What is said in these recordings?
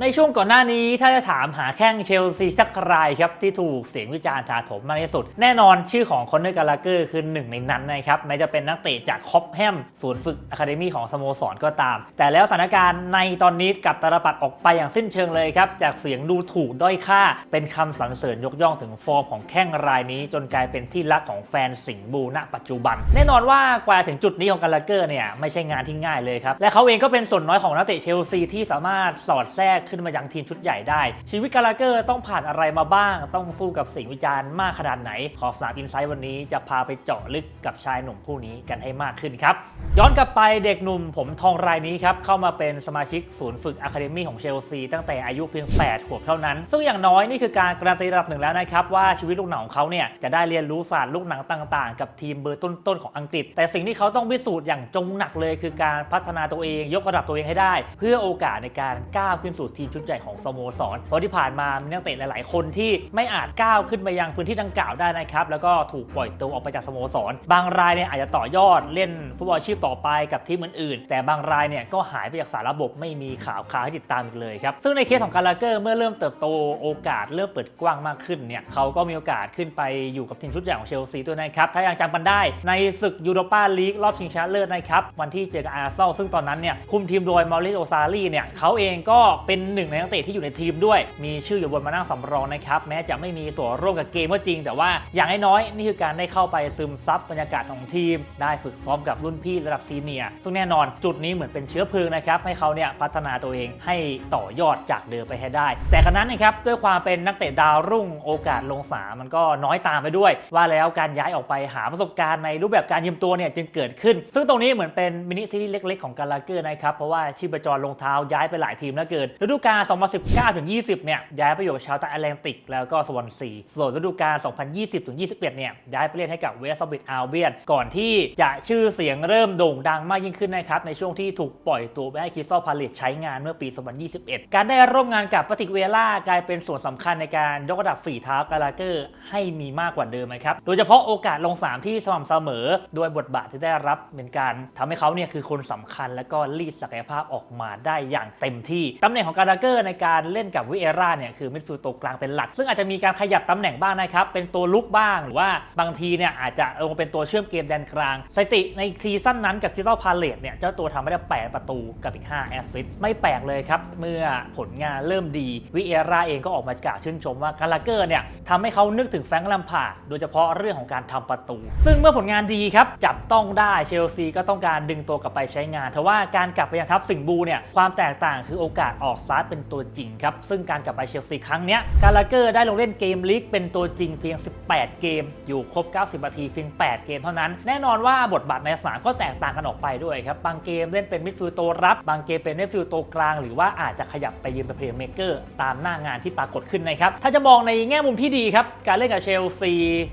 ในช่วงก่อนหน้านี้ถ้าจะถามหาแข้งเชลซีสักรายครับที่ถูกเสียงวิจารณ์ถาโถมมากที่สุด แน่นอนชื่อของคอนเนอร์กาลาเกอร์คือหนึ่งในนั้นนะครับแม้จะเป็นนักเตะจากคอปแฮมศูนย์ฝึกอะคาเดมี่ของสโมสรก็ตาม แต่แล้วสถานการณ์ในตอนนี้กับตาลปัดออกไปอย่างสิ้นเชิงเลยครับ จากเสียงดูถูกด้อยค่า เป็นคำสรรเสริญยกย่องถึงฟอร์มของแข้งรายนี้ จนกลายเป็นที่รักของแฟนสิงห์บูณปัจจุบัน แน่นอนว่ากว่าถึงจุดนี้ของกาลาเกอร์เนี่ยไม่ใช่งานที่ง่ายเลยครับและเขาเองก็เป็นส่วนน้อยของนักเตะเชลซีที่สามารถสอดแทรกขึ้นมายังทีมชุดใหญ่ได้ ชีวิตกาลาเกอร์ต้องผ่านอะไรมาบ้าง ต้องสู้กับสิ่งวิจารณ์มากขนาดไหน ขอสนามอินไซต์วันนี้จะพาไปเจาะลึกกับชายหนุ่มผู้นี้กันให้มากขึ้นครับ ย้อนกลับไปเด็กหนุ่มผมทองรายนี้ครับเข้ามาเป็นสมาชิกศูนย์ฝึกอะคาเดมี่ของเชลซีตั้งแต่อายุเพียง 8 ขวบเท่านั้น ซึ่งอย่างน้อยนี่คือการการันตีระดับหนึ่งแล้วนะครับว่าชีวิตลูกหนังของเขาเนี่ยจะได้เรียนรู้ศาสตร์ลูกหนังต่างๆ กับทีมเบอร์ต้นๆของอังกฤษ แต่สิ่งที่เขาต้องพิสูจน์อย่างจงหนักเลย คือการพัฒนาตัวเองยกระดับตัวเองให้ได้ เพื่อโอกาสในการก้าวขึ้นสู่ทีมชุดใหญ่ของสโมสรเพราะที่ผ่านมามีนักเตะหลาย ๆ คนที่ไม่อาจก้าวขึ้นไปยังพื้นที่ดังกล่าวได้นะครับแล้วก็ถูกปล่อยตัวออกไปจากสโมสร บางรายเนี่ยอาจจะต่อยอดเล่นฟุตบอลอาชีพต่อไปกับทีมอื่น ๆ แต่บางรายเนี่ยก็หายไปจากสารระบบไม่มีข่าวคราวให้ติดตามอีกเลยครับซึ่งในเคสของกาลาเกอร์เมื่อเริ่มเติบโตโอกาสเริ่มเปิดกว้างมากขึ้นเนี่ยเขาก็มีโอกาสขึ้นไปอยู่กับทีมชุดใหญ่ของเชลซีด้วยนะครับถ้ายังจำกันได้ในศึกยูโรปาลีกรอบชิงชนะเลิศนะครับวันที่เจอกับอาร์เซนอลซึ่งตอนนั้นเนี่ยคุมทีมโดยมาริโอซารีเนี่ยเขาเองก็เป็นหนึ่งในนักเตะที่อยู่ในทีมด้วย มีชื่ออยู่บนมานั่งสำรองนะครับ แม้จะไม่มีส่วนร่วมกับเกมก็จริง แต่ว่าอย่างน้อยๆนี่คือการได้เข้าไปซึมซับบรรยากาศของทีม ได้ฝึกซ้อมกับรุ่นพี่ระดับซีเนียร์ซึ่งแน่นอนจุดนี้เหมือนเป็นเชื้อเพลิงนะครับให้เขาเนี่ยพัฒนาตัวเองให้ต่อยอดจากเดิมไปให้ได้ แต่ขณะนั้นนะครับด้วยความเป็นนักเตะดาวรุ่งโอกาสลงสนามมันก็น้อยตามไปด้วย ว่าแล้วการย้ายออกไปหาประสบการณ์ในรูปแบบการยืมตัวเนี่ยจึงเกิดขึ้น ซึ่งตรงนี้เหมือนเป็นมินิซีรีส์เล็ก ๆ ของกาลาเกอร์นะครับเพราะว่าชีพจรลงเท้าย้ายไปหลายทีมแล้วเกินฤดูดูกาล 2019 ถึง 20 เนี่ย ย้ายไปอยู่กับชาวใต้แอตแลนติก แล้วก็สวอนซี ส่วนฤดูกาล 2020 ถึง 21 เนี่ย ย้ายไปเล่นให้กับเวสต์บิทอัลเบียน ก่อนที่จะชื่อเสียงเริ่มโด่งดังมากยิ่งขึ้นนะครับ ในช่วงที่ถูกปล่อยตัวไปให้คริสตัลพาเลตใช้งานเมื่อปี 2021 การได้ร่วมงานกับปติกเวล่ากลายเป็นส่วนสำคัญในการยกระดับฝีเท้ากาลาเกอร์ให้มีมากกว่าเดิมนะครับ โดยเฉพาะโอกาสลงสามที่สม่ำเสมอด้วยบทบาทที่ได้รับเป็นการทำให้เขาเนี่ยคือคนสำคัญและก็รีดศักยภาพออกมาได้อย่างเต็มที่ตำแหน่งของการลาเกอร์ในการเล่นกับวิเอร่าเนี่ยคือมิดฟิลด์ตัวกลางเป็นหลัก ซึ่งอาจจะมีการขยับตำแหน่งบ้างนะครับ เป็นตัวลุกบ้างหรือว่าบางทีเนี่ยอาจจะลงเป็นตัวเชื่อมเกมแดนกลางสถิติในซีซั่นนั้นกับคริสตัลพาเลตเนี่ยเจ้าตัวทำไม่ได้ 8 ประตูกับอีก 5 แอสซิสต์ไม่แปลกเลยครับ เมื่อผลงานเริ่มดีวิเอร่าเองก็ออกมากล่าวชื่นชมว่ากาลาเกอร์เนี่ยทำให้เขานึกถึงแฟรงค์ลัมพาร์ดโดยเฉพาะเรื่องของการทำประตู ซึ่งเมื่อผลงานดีครับจับต้องได้เชลซีก็ต้องการดึงตัวกลับไปใช้งานแต่ว่าการกลับไปยังทัพสิงบูเนี่ยความแตกต่างคือโอกาสออกสตาร์เป็นตัวจริงครับ ซึ่งการกลับไปเชลซีครั้งนี้กาลาเกอร์ได้ลงเล่นเกมลีกเป็นตัวจริงเพียง 18 เกม อยู่ครบ 90 นาทีเพียง 8 เกมเท่านั้น แน่นอนว่าบทบาทในสนามก็แตกต่างกันออกไปด้วยครับ บางเกมเล่นเป็นมิดฟิลด์ตัวรับ บางเกมเป็นมิดฟิลด์ตัวกลาง หรือว่าอาจจะขยับไปยืนเป็นเพลย์เมเกอร์ตามหน้างานที่ปรากฏขึ้นนะครับ ถ้าจะมองในแง่มุมที่ดีครับ การเล่นกับเชลซี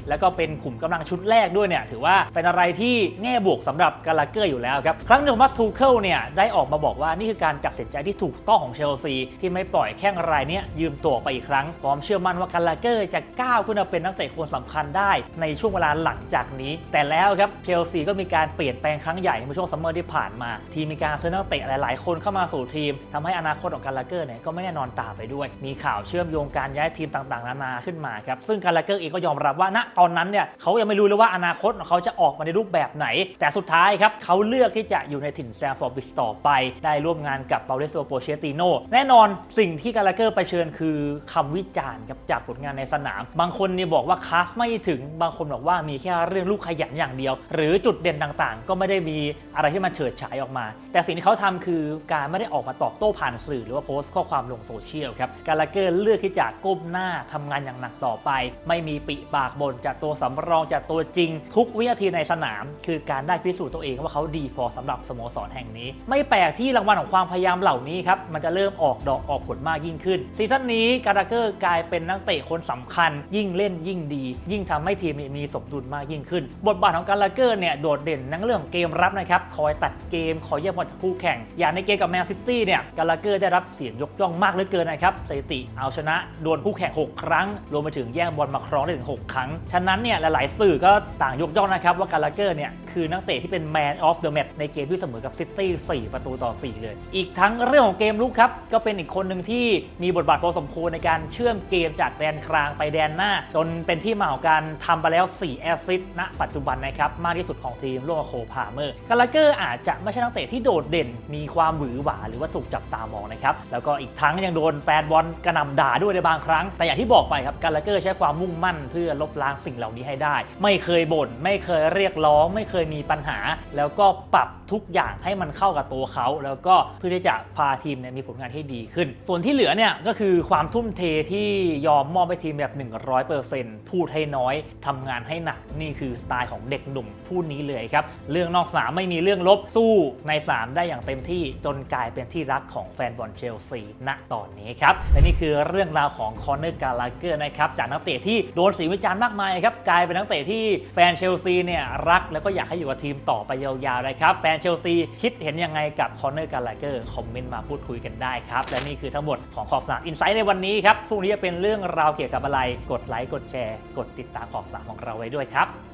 แล้วก็เป็นขุมกำลังชุดแรกด้วยเนี่ยถือว่าเป็นอะไรที่แง่บวกสำหรับกาลาเกอร์อยู่แล้วครับ ครั้งหนึ่งมัสทูเคิลเนี่ยได้ออกมาบอกว่านี่คือการตัดสินใจที่ถูกต้องของเชลซีที่ไม่ปล่อยแข้งรายนี้ยืมตัวไปอีกครั้ง พร้อมเชื่อมั่นว่ากาลาเกอร์จะก้าวขึ้นมาเป็นนักเตะคนสำคัญได้ในช่วงเวลาหลังจากนี้ แต่แล้วครับเชลซีก็มีการเปลี่ยนแปลงครั้งใหญ่เมื่อช่วงซัมเมอร์ที่ผ่านมา ทีมมีการซื้อนักเตะหลาย ๆ คนเข้ามาสู่ทีมทำให้อนาคตของกาลาเกอร์เนี่ยก็ไม่แน่นอนตามไปด้วย มีข่าวเชื่อมโยงการย้ายทีมต่าง ๆ นานาขึ้นมาครับซึ่งกาลาเกอร์เองก็ยอมรับว่าณตอนนั้นเนี่ยเขายังไม่รู้เลยว่าอนาคตของเขาจะออกมาในรูปแบบไหน แต่สุดท้ายครับเขาเลือกที่จะอยู่ในถิ่นแซมฟอร์บิชต่อไป ได้ร่วมงานกับเปาเลโซโปเชติโนแน่นอนสิ่งที่กาลาเกอร์ไปเชิญคือคำวิจารณ์กับจากผลงานในสนาม บางคนเนี่ยบอกว่าคาสไม่ถึง บางคนบอกว่ามีแค่เรื่องลูกขยันอย่างเดียว หรือจุดเด่นต่างๆ ก็ไม่ได้มีอะไรที่มันเฉิดฉายออกมา แต่สิ่งที่เขาทำคือการไม่ได้ออกมาตอบโต้ผ่านสื่อ หรือว่าโพสต์ข้อความลงโซเชียลครับกาลาเกอร์เลือกที่จะก้มหน้าทำงานอย่างหนักต่อไป ไม่มีปิปากบนจากตัวสำรองจากตัวจริง ทุกวินาทีในสนาม คือการได้พิสูจน์ตัวเองว่าเขาดีพอสำหรับสโมสรแห่งนี้ ไม่แปลกที่รางวัลของความพยายามเหล่านี้ครับมันจะเริ่มออกดอกออกผลมากยิ่งขึ้น ซีซั่นนี้กาลาเกอร์กลายเป็นนักเตะคนสำคัญ ยิ่งเล่นยิ่งดี ยิ่งทำให้ทีมมีสมดุลมากยิ่งขึ้น บทบาทของกาลาเกอร์เนี่ยโดดเด่นในเรื่องเกมรับนะครับคอยตัดเกมคอยแย่งบอลจากคู่แข่ง อย่างในเกมกับแมนซิตี้เนี่ยกาลาเกอร์ได้รับเสียงยกย่องมากเหลือเกินนะครับสถิติเอาชนะโดนคู่แข่ง 6 ครั้ง รวมไปถึงแย่งบอลมาครองได้ถึง 6 ครั้ง ฉะนั้นเนี่ยหลาย ๆ สื่อก็ต่างยกย่องนะครับว่ากาลาเกอร์เนี่ย คือนักเตะที่เป็น Man of the Match ในเกมที่เสมอกับซิตี้4ประตูต่อ 4 เลย อีกทั้งเรื่องของเกมลุกครับ ก็เป็นอีกคนหนึ่งที่มีบทบาทพอสมควรในการเชื่อมเกมจากแดนกลางไปแดนหน้า จนเป็นที่มาของการทำไปแล้ว 4 แอสซิสต์ณปัจจุบันนะครับ มากที่สุดของทีมร่วมกับโคพาเมอร์กาลาเกอร์อาจจะไม่ใช่นักเตะที่โดดเด่นมีความหวือหวาหรือว่าถูกจับตามองนะครับแล้วก็อีกทั้งยังโดนแฟนบอลกระหน่ำด่าด้วยในบางครั้ง แต่อย่างที่บอกไปครับกาลาเกอร์ใช้ความมุ่งมั่น เพื่อลบล้างสิ่งเหล่านี้ให้ได้ ไม่เคยบ่นไม่เคยเรียกร้องไม่เคยมีปัญหา แล้วก็ปรับทุกอย่างให้มันเข้ากับตัวเขา แล้วก็เพื่อที่จะพาทีมเนี่ยมีผลงานที่ดีขึ้น ส่วนที่เหลือเนี่ยก็คือความทุ่มเทที่ยอมมอบให้ทีมแบบ 100%พูดให้น้อยทำงานให้หนักนี่คือสไตล์ของเด็กหนุ่มผู้นี้เลยครับ เรื่องนอกสนามไม่มีเรื่องลบสู้ในสนามได้อย่างเต็มที่จนกลายเป็นที่รักของแฟนบอลเชลซีณตอนนี้ครับและนี่คือเรื่องราวของคอนเนอร์กาลาเกอร์นะครับจากนักเตะที่โดนสีวิจารณ์มากมายครับกลายเป็นนักเตะที่แฟนเชลซีเนี่ยรักแล้วก็อยากให้อยู่กับทีมต่อไปยาวๆเลยครับ แฟนเชลซีคิดเห็นยังไงกับคอนเนอร์กาลเกอร์คอมเมนต์มาพูดคุยกันได้ครับ และนี่คือทั้งหมดของขอบสนามอินไซต์ในวันนี้ครับพรุ่งนี้จะเป็นเรื่องราวเกี่ยวกับอะไรกดไลค์กดแชร์ กดติดตามขอบสนามของเราไว้ด้วยครับ